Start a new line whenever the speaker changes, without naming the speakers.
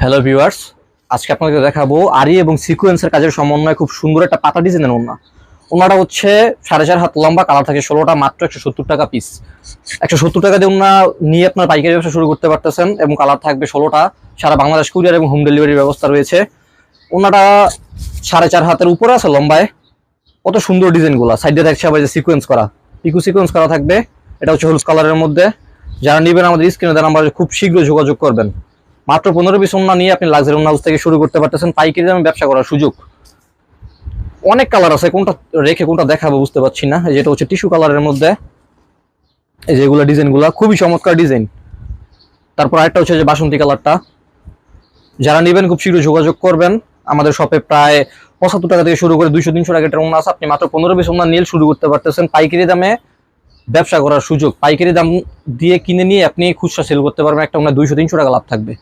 Hello viewers আজকে আপনাদের দেখাবো আরি এবং সিকোয়েন্সের কাজের সমন্বয়ে খুব সুন্দর একটা পাতা ডিজাইনের ওনা ওনাটা হচ্ছে সাড়ে চার হাত লম্বা, কালার থাকে ষোলোটা, মাত্র একশো সত্তর টাকা পিস একশো সত্তর টাকা দিয়ে ওনা নিয়ে আপনার পাইকারি ব্যবসা শুরু করতে পারতেছেন এবং কালার থাকবে ষোলোটা। সারা বাংলাদেশ কুরিয়ার এবং হোম ডেলিভারির ব্যবস্থা রয়েছে। ওনাটা সাড়ে চার হাতের উপরে আছে লম্বায়। কত সুন্দর ডিজাইনগুলো। সাইডে থাকছে আবার যে সিকোয়েন্স করা। পিকু সিকোয়েন্স করা থাকবে। এটা হচ্ছে হলুদ কালারের মধ্যে। যারা নেবেন আমাদের স্ক্রিনে দেন নাম্বারে খুব শীঘ্র যোগাযোগ করবেন। মাত্র পনেরো পিস ওনা নিয়ে আপনি লাক্সারি ওনা হাউস থেকে শুরু করতে পারতেছেন, পাইকারি দামে ব্যবসা করার সুযোগ। অনেক কালার আছে, কোনটা রেখে কোনটা দেখাবো বুঝতে পারছি না। যেটা হচ্ছে টিস্যু কালারের মধ্যে। এই যেগুলো ডিজাইনগুলো খুবই চমৎকার ডিজাইন তারপর আরেকটা হচ্ছে যে বাসন্তী কালারটা যারা নেবেন, খুব শীঘ্র যোগাযোগ করবেন। আমাদের শপে প্রায় পঁচাত্তর টাকা থেকে শুরু করে দুইশো, তিনশো টাকা ওনা আছে। আপনি মাত্র পনেরো পিস ওনা নিয়ে শুরু করতে পারতেছেন, পাইকারি দামে ব্যবসা করার সুযোগ। পাইকারি দাম দিয়ে কিনে নিয়ে আপনি খুচরা সেল করতে পারবেন। একটা ওনা দুইশো, তিনশো টাকা লাভ থাকবে।